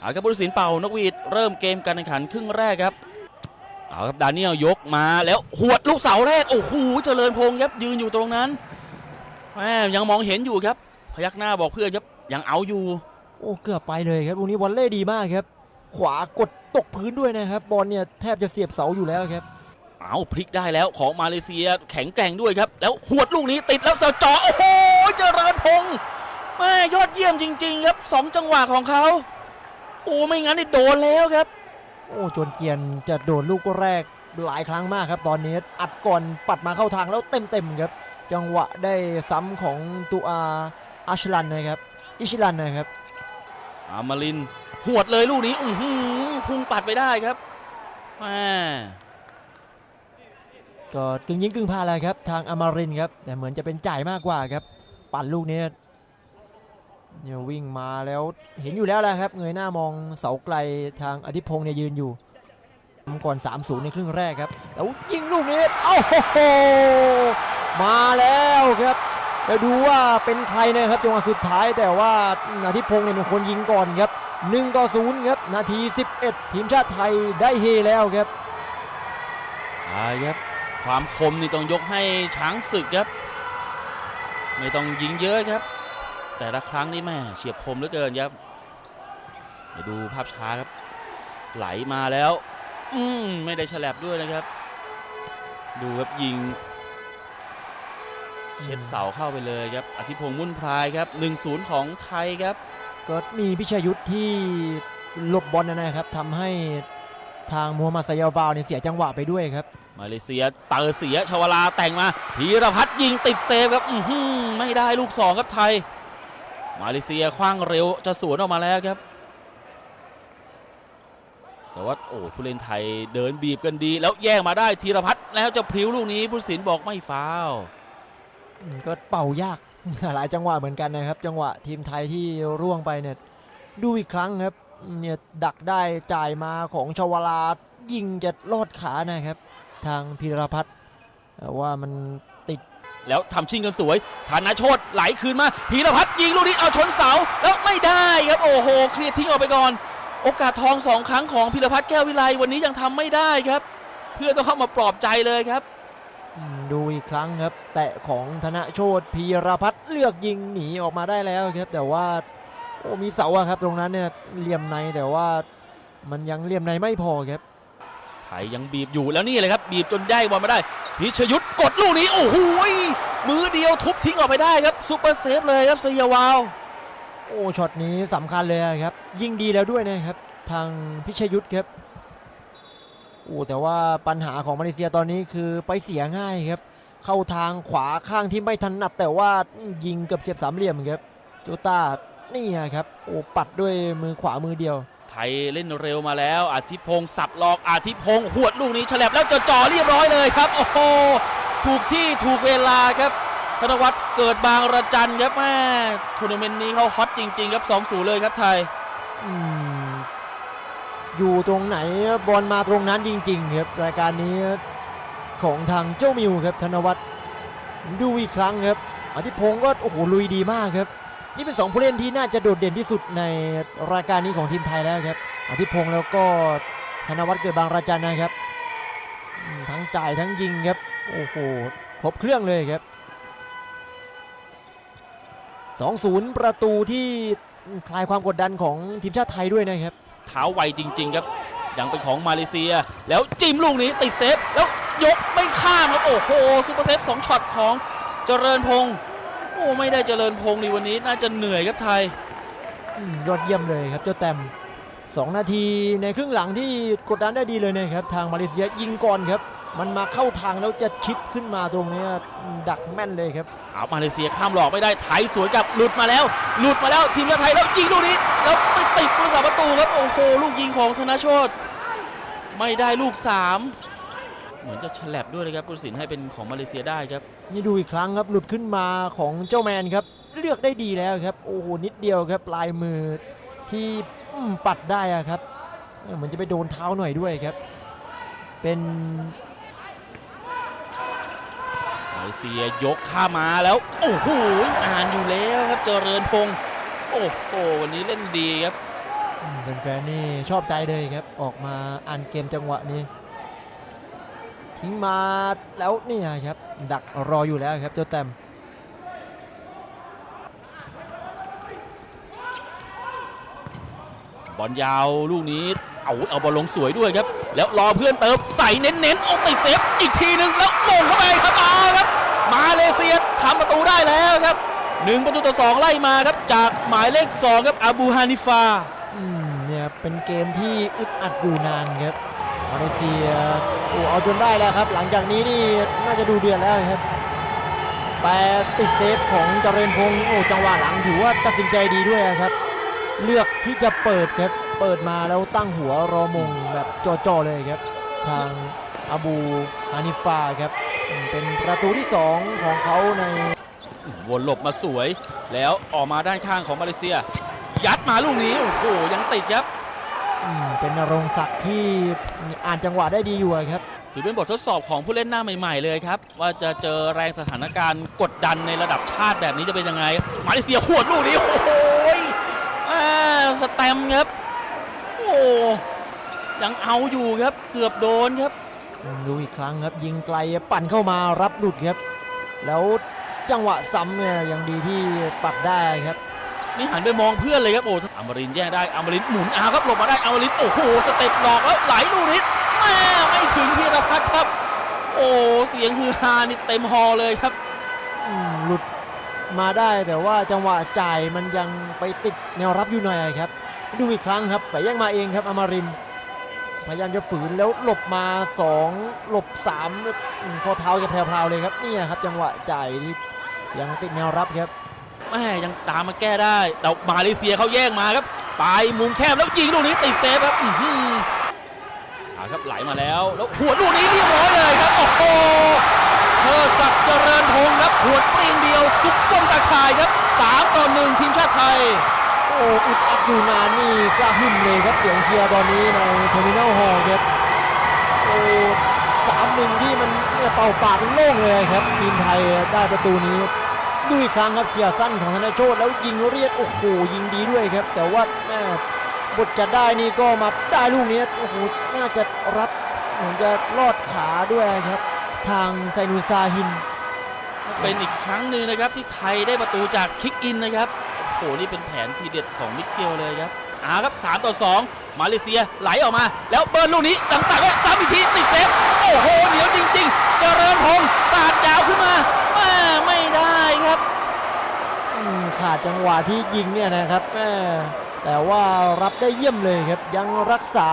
เอาครับผู้ตัดสินเป่านกหวีดเริ่มเกมการแข่งขันครึ่งแรกครับเอาครับดานิเอลยกมาแล้วหวดลูกเสาแรกโอ้โหเจริญพงษ์ครับยืนอยู่ตรงนั้นแม่ยังมองเห็นอยู่ครับ พยักหน้าบอกเพื่อนครับยังเอาอยู่ โอ้เกือบไปเลยครับลูกนี้วอลเล่ดีมากครับ ขวากดตกพื้นด้วยนะครับ บอลเนี่ยแทบจะเสียบเสาอยู่แล้วครับเอาพลิกได้แล้วของมาเลเซียแข็งแกร่งด้วยครับ แล้วหวดลูกนี้ติดแล้วเสาจ่อโอ้โหเจริญพงษ์แม่ยอดเยี่ยมจริง ๆ ครับสองจังหวะของเขา โอ้ไม่งั้นนี่โดนแล้วครับ โอ้จวนเกียนจะโดนลูกแรกหลายครั้งมากครับ ตอนนี้อัดก่อนปัดมาเข้าทางแล้วเต็มๆครับ จังหวะได้ซ้ำของตูอาอาชลันนะครับอิชิลันนะครับ อามารินหวดเลยลูกนี้อือหือพุ่งปัดไปได้ครับแม่ก็กึ่งยิงกึ่งพลาดแล้วครับ ทางอมรินทร์ครับแต่เหมือนจะเป็นจ่ายมากกว่าครับ ปั่นลูกนี้ เนี่ยวิ่งมาแล้วเห็นอยู่แล้วแหละครับ เงยหน้ามองเสาไกลทางอธิพงษ์เนี่ยยืนอยู่ทำก่อน 3-0 ในครึ่งแรกครับแล้วยิงลูกนี้เอ้าโหมาแล้วครับแล้วดูว่าเป็นใครนะครับจังหวะสุดท้ายแต่ว่าอธิพงษ์เนี่ยเป็นคนยิงก่อนครับ1ต่อ0ครับนาที 11 ทีมชาติไทยได้เฮแล้วครับใช่ครับความคมนี่ต้องยกให้ช้างศึกครับ ไม่ต้องยิงเยอะครับ แต่ละครั้งนี่แม่เฉียบคมเหลือเกินครับเดี๋ยวดูภาพช้าครับ ไหลมาแล้ว อืมไม่ได้ฉลับด้วยนะครับ ดูครับยิง เช็ดเสาเข้าไปเลยครับ อธิพงษ์มุ่นพรายครับ 1-0 ของไทยครับ ก็มีพิชยุทธ์ที่หลบบอลนะครับทำให้ทางมูฮัมหมัดไซยาบาวเนี่ยเสียจังหวะไปด้วยครับ มาเลเซียเปิดเสียชวลาแต่งมาพีรพัฒน์ยิงติดเซฟครับอื้อหือไม่ได้ลูกสองครับไทย มาเลเซียคว้างเร็วจะสวนออกมาแล้วครับ แต่ว่าโอ้ผู้เล่นไทยเดินบีบกันดี แล้วแย่งมาได้ธีรพัฒน์แล้วจะพลิ้วลูกนี้ผู้สินบอกไม่ฟาวก็เป่ายากหลายจังหวะเหมือนกันนะครับ จังหวะทีมไทยที่ร่วงไปเนี่ยดูอีกครั้งครับเนี่ยดักได้จ่ายมาของชวลายิงจะลอดขานะครับ ทางพีรพัฒน์แต่ว่ามัน แล้วทำชิงกันสวยธนาโชตไหลคืนมาพีรพัฒน์ยิงลูกนี้เอาชนเสาแล้วไม่ได้ครับโอ้โหเคลียร์ทิ้งออกไปก่อน โอกาสทองสองครั้งของพีรพัฒน์แก้ววิไลวันนี้ยังทำไม่ได้ครับ เพื่อนต้องเข้ามาปลอบใจเลยครับดูอีกครั้งครับ แตะของธนโชตพีรพัฒน์เลือกยิงหนีออกมาได้แล้วครับ แต่ว่าโอ้มีเสาอะครับ ตรงนั้นเนี่ยเหลี่ยมในแต่ว่ามันยังเหลี่ยมในไม่พอครับ ไทยยังบีบอยู่แล้วนี่เลยครับ บีบจนได้บอลมาได้ พิชยุทธกดลูกนี้ โอ้โหยมือเดียวทุบทิ้งออกไปได้ครับซุปเปอร์เซฟเลยครับสยาวาว โอ้ช็อตนี้สำคัญเลยครับ ยิงดีแล้วด้วยนะครับ ทางพิชยุทธครับโอ้แต่ว่าปัญหาของมาเลเซียตอนนี้คือไปเสียง่ายครับ เข้าทางขวาข้างที่ไม่ถนัด แต่ว่ายิงเกับเสียบสามเหลี่ยมครับโจต้านี่ครับ โอ้ปัดด้วยมือขวามือเดียว ไทยเล่นเร็วมาแล้ว อาทิพงศ์สับหลอกอาทิพงศ์หวดลูกนี้ฉลับแล้วจะจ่อเรียบร้อยเลยครับ โอ้โหถูกที่ถูกเวลาครับธนวัฒน์เกิดบางระจันครับแม่ทัวร์นาเมนต์นี้เขาฮอตจริง ๆ ครับ2-0เลยครับไทยอืมอยู่ตรงไหนบอลมาตรงนั้นจริง ๆ ครับรายการนี้ของทางเจ้ามิวครับธนวัฒน์ดูอีกครั้งครับอธิพงศ์ก็โอ้โหลุยดีมากครับ นี่เป็นสองผู้เล่นที่น่าจะโดดเด่นที่สุดในรายการนี้ของทีมไทยแล้วครับอธิพงศ์แล้วก็ธนวัฒน์เกิดบางราจันนะครับ ทั้งจ่ายทั้งยิงครับ โอ้โหครบเครื่องเลยครับ 2-0 ประตูที่คลายความกดดันของทีมชาติไทยด้วยนะครับ เท้าไวจริง ๆ ครับยังเป็นของมาเลเซีย แล้วจิ้มลูกนี้ติดเซฟ แล้วยกไม่ข้ามครับโอ้โหซูเปอร์เซฟสองช็อตของเจริญพงศ์ โอ้ไม่ได้เจริญพงศ์ในวันนี้น่าจะเหนื่อยครับไทยอืมยอดเยี่ยมเลยครับเจ้าแต้ม2 นาทีในครึ่งหลังที่กดดันได้ดีเลยนะครับ ทางมาเลเซียยิงก่อนครับ มันมาเข้าทางแล้วจะชิปขึ้นมาตรงเนี้ยดักแม่นเลยครับเอามาเลเซียข้ามหลอกไม่ได้ไทยสวนกลับหลุดมาแล้ว หลุดมาแล้วทีมชาติไทยแล้วยิงลูกนี้ แล้วไปติดผู้รักษาประตูครับโอ้โหลูกยิงของธนโชตไม่ได้ลูกสาม เหมือนจะฉลับด้วยนะครับผู้ตัดสินให้เป็นของมาเลเซียได้ครับ นี่ดูอีกครั้งครับหลุดขึ้นมาของเจ้าแมนครับ เลือกได้ดีแล้วครับ โอ้โหนิดเดียวครับปลายมือที่อืมปัดได้อะครับเออเหมือนจะไปโดนเท้าหน่อยด้วยครับ เป็นมาเลเซียยกข้ามมาแล้วโอ้โหอ่านอยู่แล้วครับเจริญพงศ์โอ้โหวันนี้เล่นดีครับอืมแฟนๆนี่ชอบใจเลยครับ ออกมาอ่านเกมจังหวะนี้ ทิ้งมาแล้วนี่ครับ ดักรออยู่แล้วครับเจ้าแต้มบอลยาวลูกนี้เอาเอาบอลลงสวยด้วยครับ แล้วรอเพื่อนเติมใส่เน้นๆเอาติดเซฟอีกทีหนึ่งแล้วมงเข้าไปครับมาครับ มาเลเซียทำประตูได้แล้วครับหนึ่งประตูต่อสองไล่มาครับ จากหมายเลขสองครับอาบูฮานิฟาอืมเนี่ยเป็นเกมที่อึดอัดอยู่นานครับ มาเลเซียโอ้เอาจนได้แล้วครับ หลังจากนี้นี่น่าจะดูเดือดแล้วครับแต่ติดเซฟของเจริญพงศ์โอ้จังหวะหลังถือว่าตัดสินใจดีด้วยครับ เลือกที่จะเปิดครับเปิดมาแล้วตั้งหัวรอมงแบบจ่อๆเลยครับ ทางอาบูฮานิฟาครับ เป็นประตูที่ 2 ของเขาในวนหลบมาสวย แล้วออกมาด้านข้างของมาเลเซีย ยัดมาลูกนี้ โอ้โหยังติดครับ เป็นนรงศักดิ์ที่อ่านจังหวะได้ดีอยู่อะครับถือเป็นบททดสอบของผู้เล่นหน้าใหม่ ๆ เลยครับ ว่าจะเจอแรงสถานการณ์กดดันในระดับชาติแบบนี้จะเป็นยังไง มาเลเซียขวดลูกนี้โอ้โหยอ่าสแตมป์ครับโอ้ยังเอาอยู่ครับเกือบโดนครับดูอีกครั้งครับยิงไกลปั่นเข้ามารับหลุดครับ แล้วจังหวะซ้ำเนี่ยยังดีที่ปัดได้ครับ นี่หันไปมองเพื่อนเลยครับโอ้อมรินแย่งได้อมรินหมุนอาครับหลบมาได้อมรินโอ้โหสเต็ปหลอกแล้วไหลลูนี้แม่ไม่ถึงพีรพัฒน์ครับ โอ้เสียงฮือฮานี่เต็มฮอลเลยครับหลุดมาได้แต่ว่าจังหวะจ่ายมันยังไปติดแนวรับอยู่หน่อยครับ ดูอีกครั้งครับไปแย่งมาเองครับอมรินพยายามจะฝืนแล้วหลบมา 2 หลบ3อืมข้อเท้าจะแพรวๆเลยครับนี่ครับจังหวะจ่ายที่ยังติดแนวรับครับ แม่ยังตามมาแก้ได้แต่มาเลเซียเขาแย่งมาครับ ไปมุมแคบแล้วยิงลูกนี้ติดเซฟครับอือหือเอาครับไหลมาแล้ว แล้วหัวลูกนี้เรียบร้อยเลยครับโอ้โหเธอศักเจริญพงศ์ครับหัวปรีงเดียวซุกก้นตะข่ายครับ3ต่อ1ทีมชาติไทยโอ้อึดอัดอยู่นานนี่กระหึ่มเลยครับเสียงเชียร์ตอนนี้ในเทอร์มินอลฮอลล์ครับโอ้สามหนึ่งที่มันเนี่ยเป่าปากโล่งเลยครับทีมไทยได้ประตูนี้ ดูอีกครั้งครับเคลียสั้นของธนโชตแล้วยิงเรียดโอ้โหยิงดีด้วยครับ แต่ว่าแม่บทจะได้นี่ก็มาได้ลูกนี้โอ้โหน่าจะรับเหมือนจะลอดขาด้วยครับ ทางไซนูซาฮิน เป็นอีกครั้งหนึ่งนะครับที่ไทยได้ประตูจากคิกอินนะครับโอ้โหนี่เป็นแผนทีเด็ดของมิเกลเลยครับอ่าครับ 3 ต่อ 2 มาเลเซียไหลออกมา แล้วเบิร์นลูกนี้ดังตักไว้ซ้ำอีกทีติดเซฟ โอ้โหเหนียวจริง ๆ เจริญพงศ์สาดยาวขึ้นมาแม่ไม่ได้ครับ อืม ขาดจังหวะที่ยิงเนี่ยนะครับแต่ว่ารับได้เยี่ยมเลยครับ ยังรักษา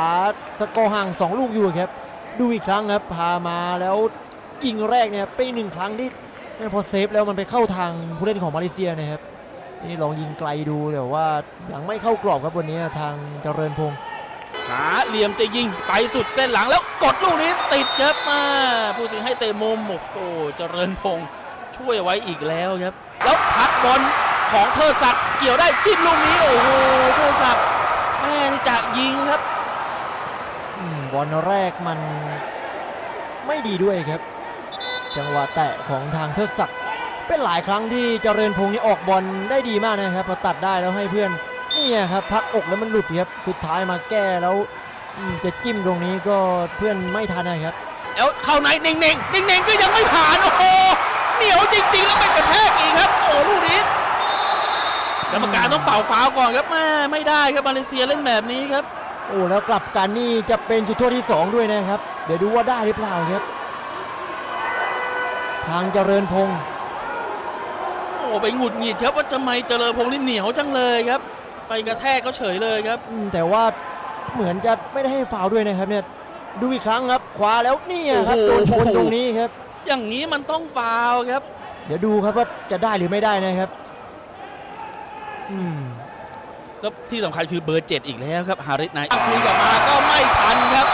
สกอร์ห่าง 2 ลูกอยู่ครับ ดูอีกครั้งครับพามาแล้วยิงแรกเนี่ยเป็นหนึ่งครั้งที่แม่พอเซฟแล้วมันไปเข้าทางผู้เล่นของมาเลเซียนะครับนี่ลองยิงไกลดูแต่ว่ายังไม่เข้ากรอบครับวันนี้ทางเจริญพงศ์หาเหลี่ยมจะยิงไปสุดเส้นหลังแล้วกดลูกนี้ติดครับมาผู้สิงให้เตะมุมโอ้โหเจริญพงศ์ช่วยไว้อีกแล้วครับ แล้วพัดบอล ของเทอศักดิ์เกี่ยวได้จิ้มลูกนี้โอ้โหเทอศักดิ์แม่นี่จะยิงครับอืมบอลแรกมันไม่ดีด้วยครับ จังหวะแตะของทางเทิดศักดิ์เป็นหลายครั้งที่เจริญพงศ์นี่ออกบอลได้ดีมากนะครับพอตัดได้แล้วให้เพื่อนนี่ครับพักอกแล้วมันหลุดครับสุดท้ายมาแก้แล้วอืมจะจิ้มตรงนี้ก็เพื่อนไม่ทันนะครับแล้วเข้าในเน่งเน่งเน่งเน่งๆก็ยังไม่ผ่านโอ้โหเหนียวจริง ๆ แล้วไปกระแทกอีกครับ โอ้ลูกนี้ กรรมการต้องเป่าฟาวล์ก่อนครับแม่ไม่ได้ครับมาเลเซียเล่นแบบนี้ครับ โอ้แล้วกลับกันนี่จะเป็นจุดโทษที่สองด้วยนะครับ เดี๋ยวดูว่าได้หรือเปล่าครับ ทางเจริญพงศ์โอ้ไปหงุดหงิดครับว่าทำไมเจริญพงษ์นี่เหนียวจังเลยครับ ไปกระแทกเขาเฉยเลยครับ อืมแต่ว่าเหมือนจะไม่ได้ให้ฟาวล์ด้วยนะครับเนี่ยดูอีกครั้งครับขวาแล้วนี่ครับโอ้โดโหนชนตรงนี้ครับ อย่างนี้มันต้องฟาวล์ครับ เดี๋ยวดูครับว่าจะได้หรือไม่ได้นะครับอืม แล้วที่สำคัญคือเบอร์เจ็ดอีกแล้วครับ ฮาริสไนท์คุยกลับมาก็ไม่ทันครับ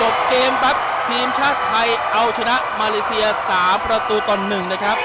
จบเกมปั๊บทีมชาติไทยเอาชนะมาเลเซีย 3 ประตูต่อหนึ่งนะครับ